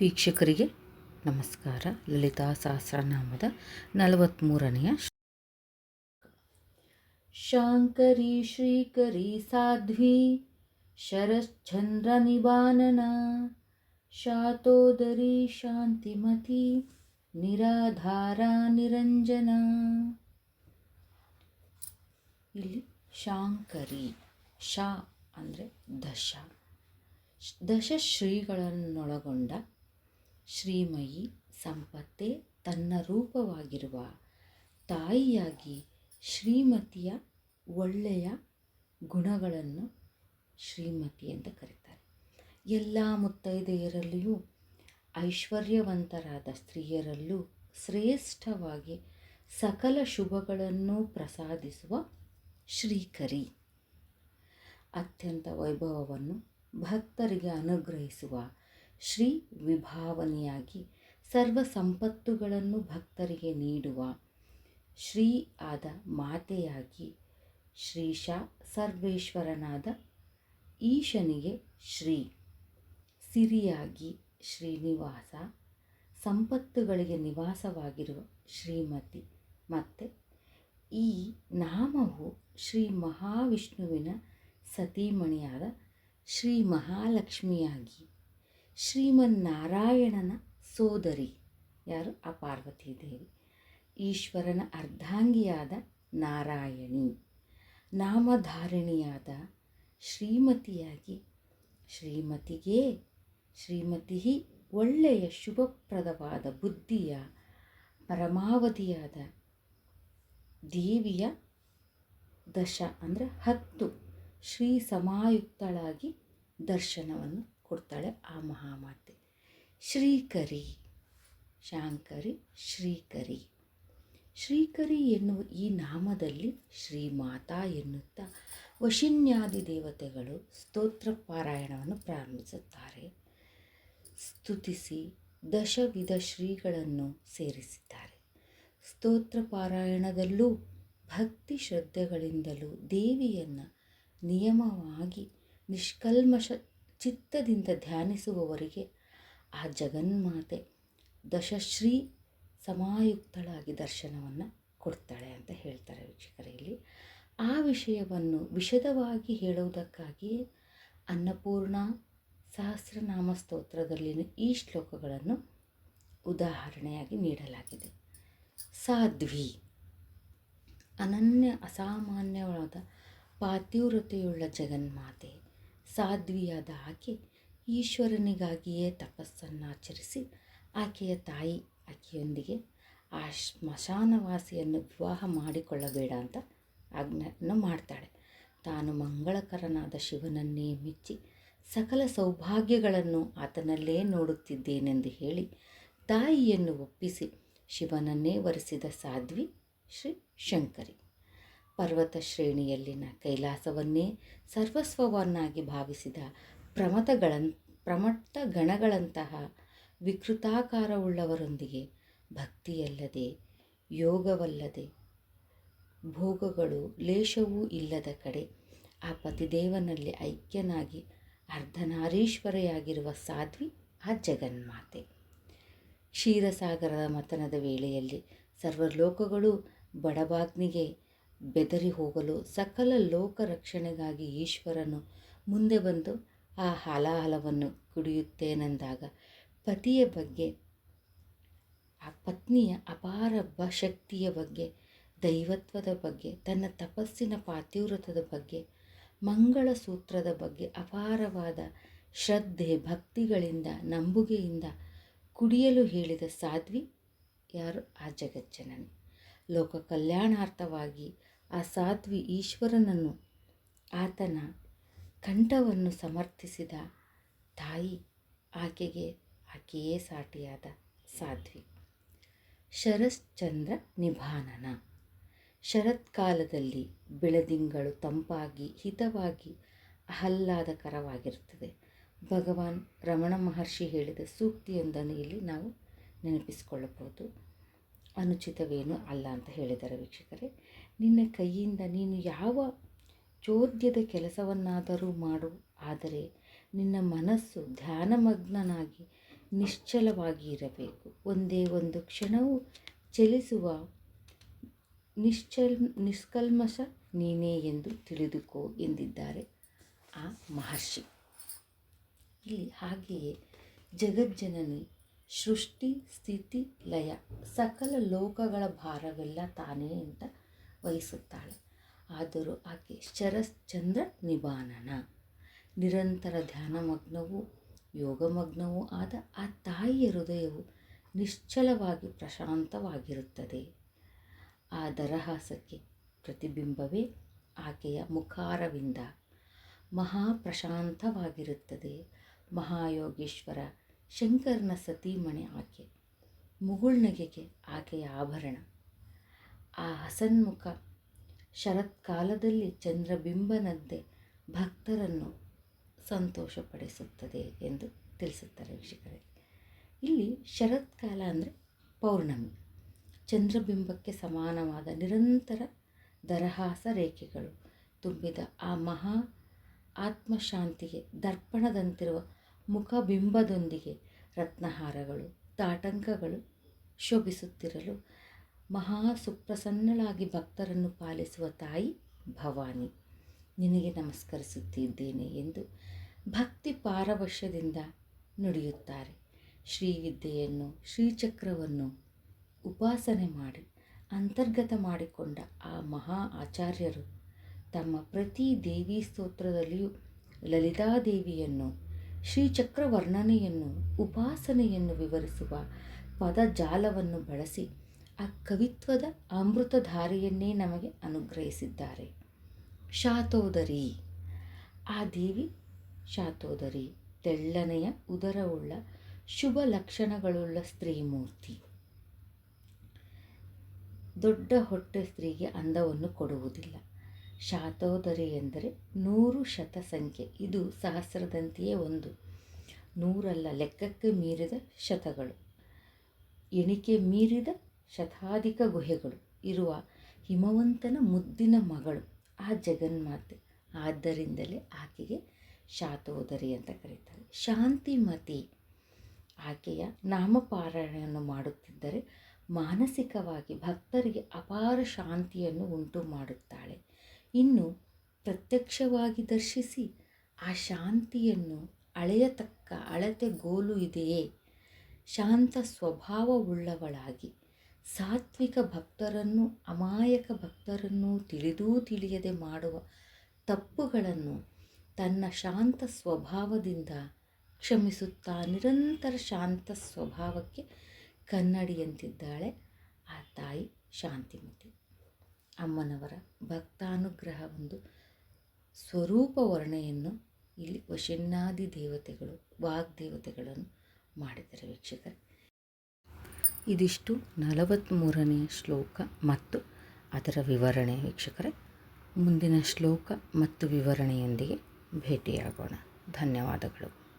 ವೀಕ್ಷಕರಿಗೆ ನಮಸ್ಕಾರ. ಲಲಿತಾ ಸಹಸ್ರನಾಮದ ನಲವತ್ತ್ಮೂರನೆಯ ಶಾಂಕರಿ ಶ್ರೀಕರಿ ಸಾಧ್ವಿ ಶರಶ್ಚಂದ್ರ ನಿಬಾನನ ಶಾತೋದರಿ ಶಾಂತಿಮತಿ ನಿರಾಧಾರ ನಿರಂಜನ. ಇಲ್ಲಿ ಶಾಂಕರಿ ಶಾ ಅಂದರೆ ದಶ. ದಶ ಶ್ರೀಗಳನ್ನೊಳಗೊಂಡ ಶ್ರೀಮಯಿ ಸಂಪತ್ತೆ ತನ್ನ ರೂಪವಾಗಿರುವ ತಾಯಿಯಾಗಿ ಶ್ರೀಮತಿಯ ಒಳ್ಳೆಯ ಗುಣಗಳನ್ನು ಶ್ರೀಮತಿ ಅಂತ ಕರೀತಾರೆ. ಎಲ್ಲ ಮುತ್ತೈದೆಯರಲ್ಲಿಯೂ ಐಶ್ವರ್ಯವಂತರಾದ ಸ್ತ್ರೀಯರಲ್ಲೂ ಶ್ರೇಷ್ಠವಾಗಿ ಸಕಲ ಶುಭಗಳನ್ನು ಪ್ರಸಾದಿಸುವ ಶ್ರೀಕರಿ. ಅತ್ಯಂತ ವೈಭವವನ್ನು ಭಕ್ತರಿಗೆ ಅನುಗ್ರಹಿಸುವ ಶ್ರೀ ವಿಭಾವನೆಯಾಗಿ ಸರ್ವ ಸಂಪತ್ತುಗಳನ್ನು ಭಕ್ತರಿಗೆ ನೀಡುವ ಶ್ರೀ ಆದ ಮಾತೆಯಾಗಿ ಶ್ರೀಶ ಸರ್ವೇಶ್ವರನಾದ ಈಶನಿಗೆ ಶ್ರೀ, ಸಿರಿಯಾಗಿ ಶ್ರೀನಿವಾಸ, ಸಂಪತ್ತುಗಳಿಗೆ ನಿವಾಸವಾಗಿರುವ ಶ್ರೀಮತಿ. ಮತ್ತು ಈ ನಾಮವು ಶ್ರೀ ಮಹಾವಿಷ್ಣುವಿನ ಸತೀಮಣಿಯಾದ ಶ್ರೀ ಮಹಾಲಕ್ಷ್ಮಿಯಾಗಿ ಶ್ರೀಮನ್ನಾರಾಯಣನ ಸೋದರಿ. ಯಾರು? ಆ ಪಾರ್ವತಿ ದೇವಿ. ಈಶ್ವರನ ಅರ್ಧಾಂಗಿಯಾದ ನಾರಾಯಣಿ. ನಾಮಧಾರಿಣಿಯಾದ ಶ್ರೀಮತಿಯಾಗಿ ಶ್ರೀಮತಿಗೆ ಶ್ರೀಮತಿ ಒಳ್ಳೆಯ ಶುಭಪ್ರದವಾದ ಬುದ್ಧಿಯ ಪರಮಾವಧಿಯಾದ ದೇವಿಯ ದಶ ಅಂದರೆ ಹತ್ತು ಶ್ರೀ ಸಮಾಯುಕ್ತಳಾಗಿ ದರ್ಶನವನ್ನು ಕೊಡ್ತಾಳೆ ಆ ಮಹಾಮಾತೆ. ಶ್ರೀಕರಿ, ಶಾಂಕರಿ, ಶ್ರೀಕರಿ. ಶ್ರೀಕರಿ ಎನ್ನುವ ಈ ನಾಮದಲ್ಲಿ ಶ್ರೀಮಾತಾ ಎನ್ನುತ್ತಾ ವಶಿನ್ಯಾದಿ ದೇವತೆಗಳು ಸ್ತೋತ್ರ ಪಾರಾಯಣವನ್ನು ಪ್ರಾರಂಭಿಸುತ್ತಾರೆ. ಸ್ತುತಿಸಿ ದಶವಿಧ ಶ್ರೀಗಳನ್ನು ಸೇರಿಸಿದ್ದಾರೆ. ಸ್ತೋತ್ರ ಪಾರಾಯಣದಲ್ಲೂ ಭಕ್ತಿ ಶ್ರದ್ಧೆಗಳಿಂದಲೂ ದೇವಿಯನ್ನು ನಿಯಮವಾಗಿ ನಿಷ್ಕಲ್ಮಶ ಚಿತ್ತದಿಂದ ಧ್ಯಾನಿಸುವವರಿಗೆ ಆ ಜಗನ್ಮಾತೆ ದಶಶ್ರೀ ಸಮಾಯುಕ್ತಳಾಗಿ ದರ್ಶನವನ್ನು ಕೊಡ್ತಾಳೆ ಅಂತ ಹೇಳ್ತಾರೆ ವೀಕ್ಷಕರೇ ಇಲ್ಲಿ. ಆ ವಿಷಯವನ್ನು ವಿಶದವಾಗಿ ಹೇಳುವುದಕ್ಕಾಗಿಯೇ ಅನ್ನಪೂರ್ಣ ಸಹಸ್ರನಾಮ ಸ್ತೋತ್ರದಲ್ಲಿನ ಈ ಶ್ಲೋಕಗಳನ್ನು ಉದಾಹರಣೆಯಾಗಿ ನೀಡಲಾಗಿದೆ. ಸಾಧ್ವಿ, ಅನನ್ಯ ಅಸಾಮಾನ್ಯವಾದ ಪಾತಿವ್ರತೆಯುಳ್ಳ ಜಗನ್ಮಾತೆ ಸಾಧ್ವಿಯಾದ ಆಕೆ ಈಶ್ವರನಿಗಾಗಿಯೇ ತಪಸ್ಸನ್ನಾಚರಿಸಿ ಆಕೆಯ ತಾಯಿ ಆಕೆಯೊಂದಿಗೆ ಆ ಸ್ಮಶಾನವಾಸಿಯನ್ನು ವಿವಾಹ ಮಾಡಿಕೊಳ್ಳಬೇಡ ಅಂತ ಆಜ್ಞೆಯನ್ನು ಮಾಡ್ತಾಳೆ. ತಾನು ಮಂಗಳಕರನಾದ ಶಿವನನ್ನೇ ಮೆಚ್ಚಿ ಸಕಲ ಸೌಭಾಗ್ಯಗಳನ್ನು ಆತನಲ್ಲೇ ನೋಡುತ್ತಿದ್ದೇನೆಂದು ಹೇಳಿ ತಾಯಿಯನ್ನು ಒಪ್ಪಿಸಿ ಶಿವನನ್ನೇ ವರೆಸಿದ ಸಾಧ್ವಿ ಶ್ರೀ ಶಂಕರಿ. ಪರ್ವತ ಶ್ರೇಣಿಯಲ್ಲಿನ ಕೈಲಾಸವನ್ನೇ ಸರ್ವಸ್ವವನ್ನಾಗಿ ಭಾವಿಸಿದ ಪ್ರಮತಗಳ ಪ್ರಮತ್ತ ಗಣಗಳಂತಹ ವಿಕೃತಾಕಾರವುಳ್ಳವರೊಂದಿಗೆ ಭಕ್ತಿಯಲ್ಲದೆ ಯೋಗವಲ್ಲದೆ ಭೋಗಗಳು ಲೇಷವೂ ಇಲ್ಲದ ಕಡೆ ಆ ಪತಿದೇವನಲ್ಲಿ ಐಕ್ಯನಾಗಿ ಅರ್ಧನಾರೀಶ್ವರೆಯಾಗಿರುವ ಸಾಧ್ವಿ ಆ ಜಗನ್ಮಾತೆ. ಕ್ಷೀರಸಾಗರದ ಮತನದ ವೇಳೆಯಲ್ಲಿ ಸರ್ವಲೋಕಗಳು ಬಡಬಾಗ್ನಿಗೆ ಬೆದರಿ ಹೋಗಲು ಸಕಲ ಲೋಕ ರಕ್ಷಣೆಗಾಗಿ ಈಶ್ವರನು ಮುಂದೆ ಬಂದು ಆ ಹಲಾಹಲವನ್ನು ಕುಡಿಯುತ್ತೇನೆಂದಾಗ ಪತಿಯ ಬಗ್ಗೆ, ಆ ಪತ್ನಿಯ ಅಪಾರ ಶಕ್ತಿಯ ಬಗ್ಗೆ, ದೈವತ್ವದ ಬಗ್ಗೆ, ತನ್ನ ತಪಸ್ಸಿನ ಪಾತಿವ್ರತದ ಬಗ್ಗೆ ಮಂಗಳ ಸೂತ್ರದ ಬಗ್ಗೆ ಅಪಾರವಾದ ಶ್ರದ್ಧೆ, ಭಕ್ತಿಗಳಿಂದ, ನಂಬುಗೆಯಿಂದ ಕುಡಿಯಲು ಹೇಳಿದ ಸಾಧ್ವಿ ಯಾರು? ಆ ಜಗಜ್ಜನನಿ. ಲೋಕ ಕಲ್ಯಾಣಾರ್ಥವಾಗಿ ಆ ಸಾಧ್ವಿ ಈಶ್ವರನನ್ನು, ಆತನ ಕಂಠವನ್ನು ಸಮರ್ಥಿಸಿದ ತಾಯಿ ಆಕೆಗೆ ಆಕೆಯೇ ಸಾಟಿಯಾದ ಸಾಧ್ವಿ. ಶರಶ್ಚಂದ್ರ ನಿಭಾನನ. ಶರತ್ಕಾಲದಲ್ಲಿ ಬೆಳದಿಂಗಳು ತಂಪಾಗಿ, ಹಿತವಾಗಿ ಆಹ್ಲಾದಕರವಾಗಿರುತ್ತದೆ ಭಗವಾನ್ ರಮಣ ಮಹರ್ಷಿ ಹೇಳಿದ ಸೂಕ್ತಿಯೊಂದನ್ನು ಇಲ್ಲಿ ನಾವು ನೆನಪಿಸಿಕೊಳ್ಳಬಹುದು. ಅನುಚಿತವೇನೂ ಅಲ್ಲ ಅಂತ ಹೇಳಿದ್ದಾರೆ ವೀಕ್ಷಕರೇ. ನಿನ್ನ ಕೈಯಿಂದ ನೀನು ಯಾವ ಚೋದ್ಯದ ಕೆಲಸವನ್ನಾದರೂ ಮಾಡು, ಆದರೆ ನಿನ್ನ ಮನಸ್ಸು ಧ್ಯಾನಮಗ್ನನಾಗಿ ನಿಶ್ಚಲವಾಗಿ ಇರಬೇಕು. ಒಂದೇ ಒಂದು ಕ್ಷಣವೂ ಚಲಿಸುವ ನಿಶ್ಚಲ್, ನಿಷ್ಕಲ್ಮಶ ನೀನೇ ಎಂದು ತಿಳಿದುಕೋ ಎಂದಿದ್ದಾರೆ ಆ ಮಹರ್ಷಿ. ಇಲ್ಲಿ ಹಾಗೆಯೇ ಜಗಜ್ಜನನಿ ಸೃಷ್ಟಿ, ಸ್ಥಿತಿ, ಲಯ. ಸಕಲ ಲೋಕಗಳ ಭಾರವೆಲ್ಲ ತಾನೇ ಅಂತ ವಹಿಸುತ್ತಾಳೆ. ಆದರೂ ಆಕೆ ಶರಶ್ಚಂದ್ರ ನಿಬಾನನ ನಿರಂತರ ಧ್ಯಾನಮಗ್ನವೂ, ಯೋಗಮಗ್ನವೂ ಆದ ಆ ತಾಯಿಯ ಹೃದಯವು ನಿಶ್ಚಲವಾಗಿ ಪ್ರಶಾಂತವಾಗಿರುತ್ತದೆ. ಆ ದರಹಾಸಕ್ಕೆ ಪ್ರತಿಬಿಂಬವೇ ಆಕೆಯ ಮುಖಾರವಿಂದ ಮಹಾಪ್ರಶಾಂತವಾಗಿರುತ್ತದೆ ಮಹಾಯೋಗೇಶ್ವರ ಶಂಕರನ ಸತೀಮಣಿ ಆಕೆ ಮುಗುಳ್ನಗೆಗೆ ಆಕೆಯ ಆಭರಣ. ಆ ಹಸನ್ಮುಖ ಶರತ್ಕಾಲದಲ್ಲಿ ಚಂದ್ರಬಿಂಬನಂತೆ ಭಕ್ತರನ್ನು ಸಂತೋಷಪಡಿಸುತ್ತದೆ ಎಂದು ತಿಳಿಸುತ್ತಾರೆ ವೀಕ್ಷಕರೇ. ಇಲ್ಲಿ ಶರತ್ಕಾಲ ಅಂದರೆ ಪೌರ್ಣಮಿ. ಚಂದ್ರಬಿಂಬಕ್ಕೆ ಸಮಾನವಾದ ನಿರಂತರ ದರಹಾಸ ರೇಖೆಗಳು ತುಂಬಿದ ಆ ಮಹಾ ಆತ್ಮಶಾಂತಿಗೆ ದರ್ಪಣದಂತಿರುವ ಮುಖಬಿಂಬದೊಂದಿಗೆ ರತ್ನಹಾರಗಳು, ತಾಟಂಕಗಳು ಶೋಭಿಸುತ್ತಿರಲು ಮಹಾ ಸುಪ್ರಸನ್ನಳಾಗಿ ಭಕ್ತರನ್ನು ಪಾಲಿಸುವ ತಾಯಿ ಭವಾನಿ. ನಿನಗೆ ನಮಸ್ಕರಿಸುತ್ತಿದ್ದೇನೆ ಎಂದು ಭಕ್ತಿ ಪಾರವಶ್ಯದಿಂದ ನುಡಿಯುತ್ತಾರೆ. ಶ್ರೀವಿದ್ಯೆಯನ್ನು, ಶ್ರೀಚಕ್ರವನ್ನು ಉಪಾಸನೆ ಮಾಡಿ ಅಂತರ್ಗತ ಮಾಡಿಕೊಂಡ ಆ ಮಹಾ ಆಚಾರ್ಯರು ತಮ್ಮ ಪ್ರತಿ ದೇವಿ ಸ್ತೋತ್ರದಲ್ಲಿಯೂ ಲಲಿತಾದೇವಿಯನ್ನು ಶ್ರೀಚಕ್ರ ವರ್ಣನೆಯನ್ನು ಉಪಾಸನೆಯನ್ನು ವಿವರಿಸುವ ಪದಜಾಲವನ್ನು ಬಳಸಿ ಆ ಕವಿತ್ವದ ಅಮೃತಧಾರೆಯನ್ನೇ ನಮಗೆ ಅನುಗ್ರಹಿಸಿದ್ದಾರೆ. ಶಾತೋದರಿ. ಆ ದೇವಿ ಶಾತೋದರಿ, ತೆಳ್ಳನೆಯ ಉದರವುಳ್ಳ ಶುಭ ಲಕ್ಷಣಗಳುಳ್ಳ ಸ್ತ್ರೀಮೂರ್ತಿ ದೊಡ್ಡ ಹೊಟ್ಟೆ ಸ್ತ್ರೀಗೆ ಅಂದವನ್ನು ಕೊಡುವುದಿಲ್ಲ. ಶಾತೋದರಿ ಎಂದರೆ ನೂರು ಶತ ಸಂಖ್ಯೆ ಇದು ಸಹಸ್ರದಂತೆಯೇ ಒಂದು. ನೂರಲ್ಲ, ಲೆಕ್ಕಕ್ಕೆ ಮೀರಿದ ಶತಗಳು. ಎಣಿಕೆ ಮೀರಿದ ಶತಾಧಿಕ ಗುಹೆಗಳು. ಇರುವ ಹಿಮವಂತನ ಮುದ್ದಿನ ಮಗಳು ಆ ಜಗನ್ಮಾತೆ. ಆದ್ದರಿಂದಲೇ ಆಕೆಗೆ ಶಾತೋದರಿ ಅಂತ ಕರೀತಾರೆ. ಶಾಂತಿಮತಿ. ಆಕೆಯ ನಾಮಪಾರಾಯಣವನ್ನು ಮಾಡುತ್ತಿದ್ದರೆ ಮಾನಸಿಕವಾಗಿ ಭಕ್ತರಿಗೆ ಅಪಾರ ಶಾಂತಿಯನ್ನು ಉಂಟು ಮಾಡುತ್ತಾಳೆ. ಇನ್ನು ಪ್ರತ್ಯಕ್ಷವಾಗಿ ದರ್ಶಿಸಿ ಆ ಶಾಂತಿಯನ್ನು ಅಳೆಯತಕ್ಕ ಅಳತೆ ಗೋಲು ಇದೆಯೇ? ಶಾಂತ ಸ್ವಭಾವವುಳ್ಳವಳಾಗಿ ಸಾತ್ವಿಕ ಭಕ್ತರನ್ನು, ಅಮಾಯಕ ಭಕ್ತರನ್ನು ತಿಳಿದೂ ತಿಳಿಯದೆ ಮಾಡುವ ತಪ್ಪುಗಳನ್ನು ತನ್ನ ಶಾಂತ ಸ್ವಭಾವದಿಂದ ಕ್ಷಮಿಸುತ್ತಾ ನಿರಂತರ ಶಾಂತ ಸ್ವಭಾವಕ್ಕೆ ಕನ್ನಡಿಯಂತಿದ್ದಾಳೆ ಆ ತಾಯಿ ಶಾಂತಿಮತಿ. ಅಮ್ಮನವರ ಭಕ್ತಾನುಗ್ರಹ ಒಂದು ಸ್ವರೂಪ ವರ್ಣೆಯನ್ನು ಇಲ್ಲಿ ವಶನ್ನಾದಿ ದೇವತೆಗಳು ವಾಗ್ದೇವತೆಗಳನ್ನು ಮಾಡಿದ್ದಾರೆ ವೀಕ್ಷಕರೇ. ಇದಿಷ್ಟು ನಲವತ್ತ್ಮೂರನೆಯ ಶ್ಲೋಕ ಮತ್ತು ಅದರ ವಿವರಣೆ ವೀಕ್ಷಕರೇ. ಮುಂದಿನ ಶ್ಲೋಕ ಮತ್ತು ವಿವರಣೆಯೊಂದಿಗೆ ಭೇಟಿಯಾಗೋಣ. ಧನ್ಯವಾದಗಳು.